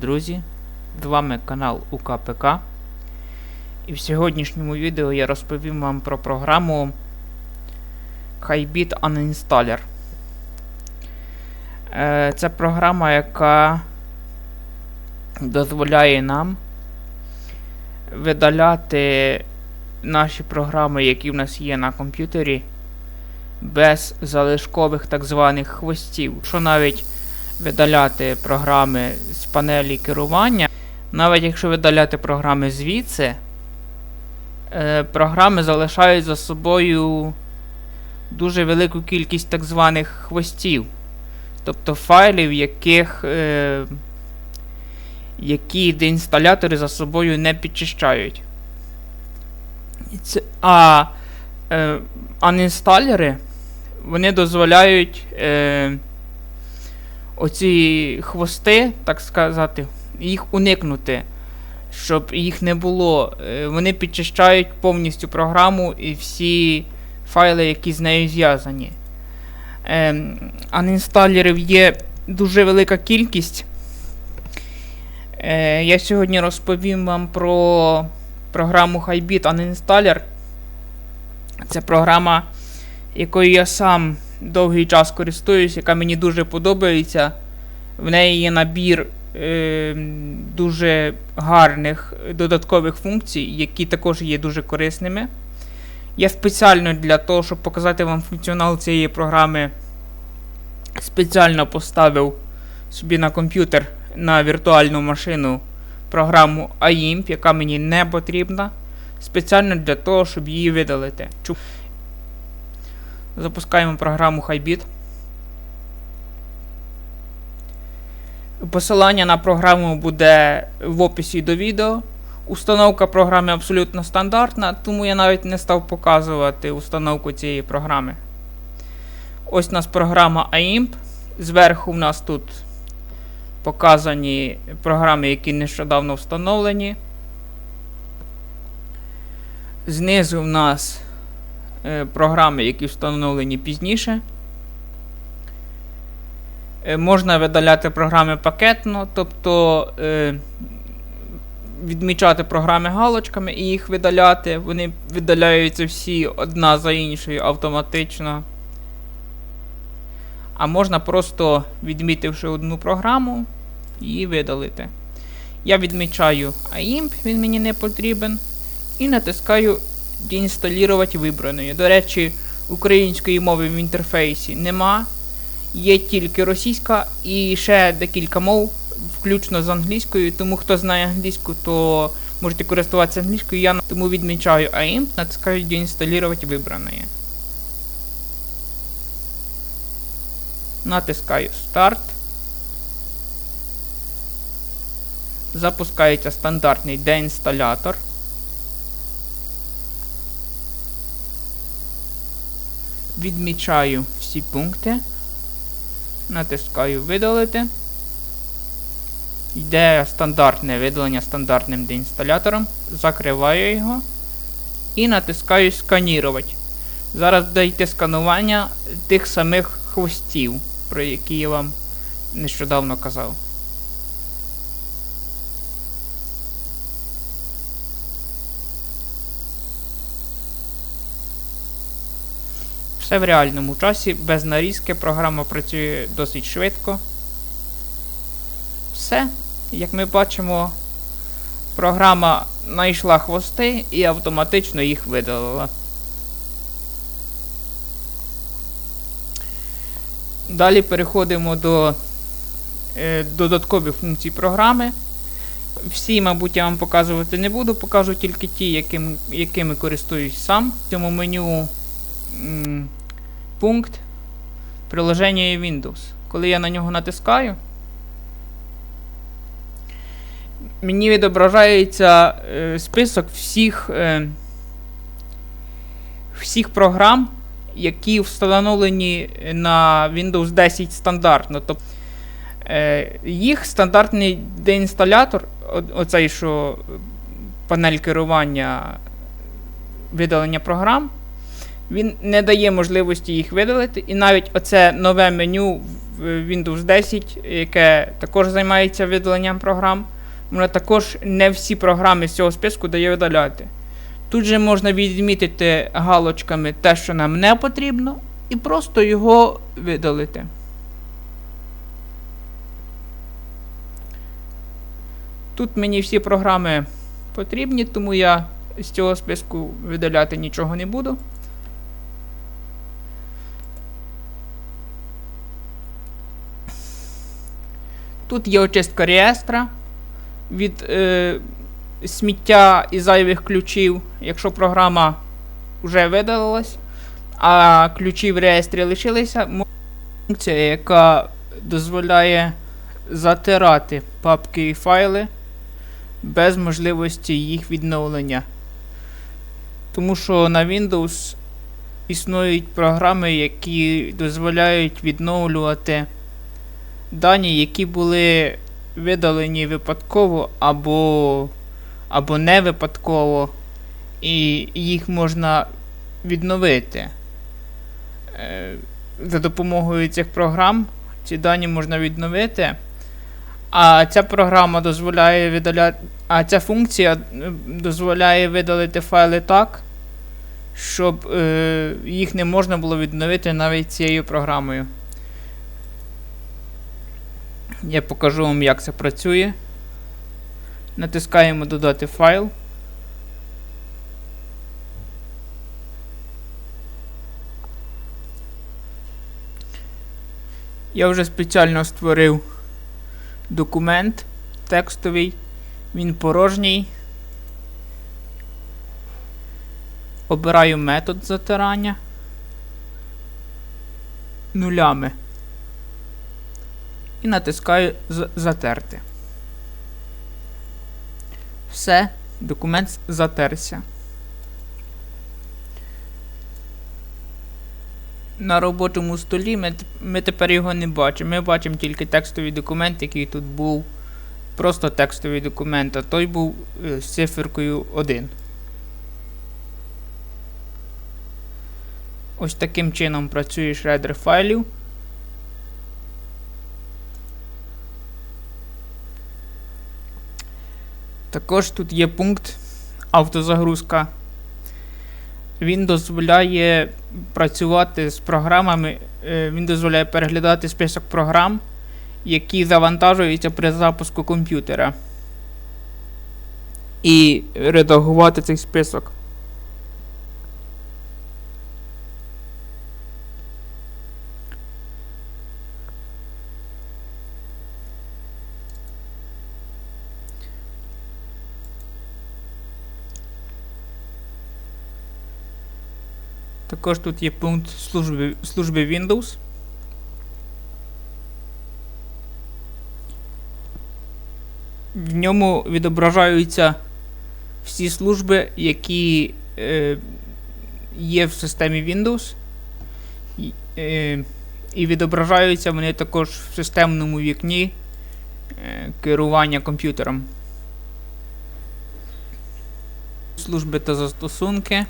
Друзі, з вами канал УКПК. І в сьогоднішньому відео я розповім вам про програму Highbit Uninstaller. Е, Це програма, яка дозволяє нам видаляти наші програми, які в нас є на комп'ютері, без залишкових так званих хвостів. Що навіть видаляти програми з панелі керування. Навіть якщо видаляти програми звідси, е, програми залишають за собою дуже велику кількість так званих хвостів. Тобто файлів, яких, е, які деінсталятори за собою не підчищають. А е, анінсталери вони дозволяють. Оці хвости, так сказати, їх уникнути, щоб їх не було. Е, Вони підчищають повністю програму і всі файли, які з нею зв'язані. Ем, Анінсталерів є дуже велика кількість. Е, Я сьогодні розповім вам про програму Highbit Uninstaller. Це програма, якою я сам довгий час користуюсь, яка мені дуже подобається. В неї є набір е, дуже гарних додаткових функцій, які також є дуже корисними. Я спеціально для того, щоб показати вам функціонал цієї програми, спеціально поставив собі на комп'ютер на віртуальну машину програму AIMP, яка мені не потрібна. Спеціально для того, щоб її видалити. Запускаємо програму Highbit. Посилання на програму буде в описі до відео. Установка програми абсолютно стандартна, тому я навіть не став показувати установку цієї програми. Ось у нас програма AIMP. Зверху в нас тут показані програми, які нещодавно встановлені. Знизу в нас програми, які встановлені пізніше. Е, Можна видаляти програми пакетно, тобто е, відмічати програми галочками і їх видаляти. Вони видаляються всі одна за іншою автоматично. А можна просто, відмітивши одну програму, її видалити. Я відмічаю AIMP, він мені не потрібен. І натискаю деінсталірувати вибраною. До речі, української мови в інтерфейсі нема. Є тільки російська і ще декілька мов, включно з англійською. Тому хто знає англійську, то можете користуватися англійською. Я тому відмічаю AIMP, натискаю деінсталірувати вибраною. Натискаю Старт. Запускається стандартний деінсталятор. Відмічаю всі пункти. Натискаю видалити. Йде стандартне видалення стандартним деінсталятором. Закриваю його. І натискаю сканірувати. Зараз йти сканування тих самих хвостів, про які я вам нещодавно казав. Все в реальному часі, без нарізки, програма працює досить швидко. Все, як ми бачимо, програма знайшла хвости і автоматично їх видалила. Далі переходимо до е, додаткових функцій програми. Всі, мабуть, я вам показувати не буду, покажу тільки ті, яким, якими користуюсь сам. В цьому меню пункт приложення Windows. Коли я на нього натискаю, мені відображається е, список всіх, е, всіх програм, які встановлені на Windows 10 стандартно. Тобто їх стандартний деінсталятор, оцей, що панель керування видалення програм, він не дає можливості їх видалити. І навіть оце нове меню в Windows 10, яке також займається видаленням програм. Воно також не всі програми з цього списку дає видаляти. Тут же можна відмітити галочками те, що нам не потрібно, і просто його видалити. Тут мені всі програми потрібні, тому я з цього списку видаляти нічого не буду. Тут є очистка реєстра від е, сміття і зайвих ключів, якщо програма вже видалилась, а ключі в реєстрі лишилися. Функція, яка дозволяє затирати папки і файли без можливості їх відновлення. Тому що на Windows існують програми, які дозволяють відновлювати дані, які були видалені випадково або, або не випадково, і їх можна відновити. Е, За допомогою цих програм ці дані можна відновити. А ця програма дозволяє видаляти. А ця функція е, дозволяє видалити файли так, щоб е, їх не можна було відновити навіть цією програмою. Я покажу вам, як це працює. Натискаємо Додати файл. Я вже спеціально створив документ текстовий. Він порожній. Обираю метод затирання нулями. І натискаю Затерти. Все, документ затерся. На робочому столі ми, ми тепер його не бачимо. Ми бачимо тільки текстовий документ, який тут був. Просто текстовий документ, а той був е, з циферкою 1. Ось таким чином працює шредер файлів. Також тут є пункт автозагрузка. Він дозволяє працювати з програмами, е, він дозволяє переглядати список програм, які завантажуються при запуску комп'ютера. І редагувати цей список. Також тут є пункт служби, служби Windows. В ньому відображаються всі служби, які е, є в системі Windows. Е, і відображаються вони також в системному вікні е, керування комп'ютером. Служби та застосунки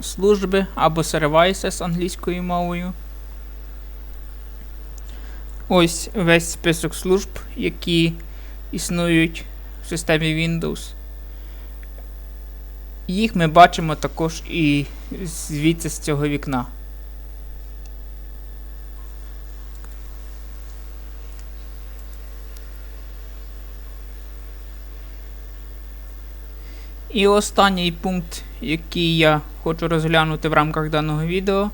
служби або services англійською мовою. Ось весь список служб, які існують в системі Windows. Їх ми бачимо також і звідси з цього вікна. І останній пункт, який я хочу розглянути в рамках даного відео.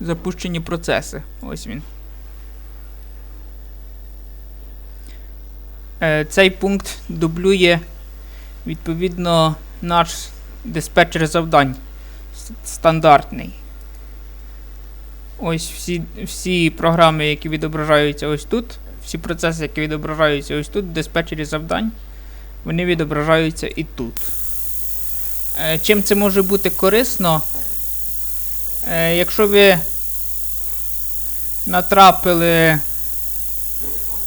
Запущені процеси. Ось він. Е, Цей пункт дублює відповідно наш диспетчер завдань стандартний. Ось всі, всі програми, які відображаються ось тут, всі процеси, які відображаються ось тут, в диспетчері завдань, вони відображаються і тут. Е, Чим це може бути корисно? Е, Якщо ви натрапили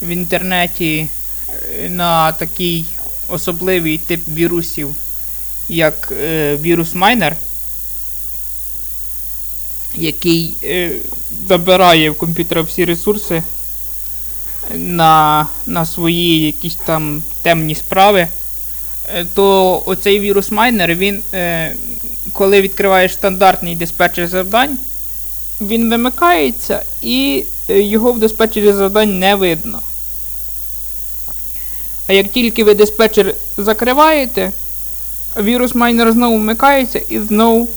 в інтернеті е, на такий особливий тип вірусів, як вірус Майнер, який забирає в комп'ютера всі ресурси на, на свої якісь там темні справи, то оцей вірус майнер, він, е, коли відкриваєш стандартний диспетчер завдань, він вимикається і е, його в диспетчері завдань не видно. А як тільки ви диспетчер закриваєте, вірус майнер знову вмикається і знову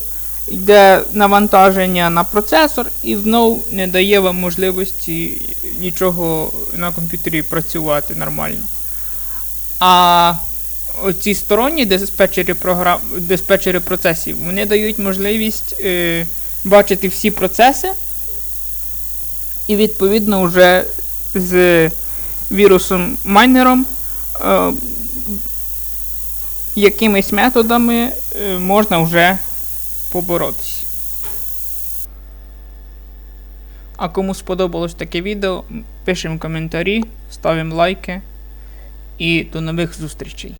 йде навантаження на процесор і знову не дає вам можливості нічого на комп'ютері працювати нормально. А оці сторонні диспетчери, програм... диспетчери процесів, вони дають можливість е, бачити всі процеси. І відповідно вже з вірусом майнером е, якимись методами е, можна вже поборотись. А кому сподобалось таке відео, пишемо коментарі, ставимо лайки і до нових зустрічей.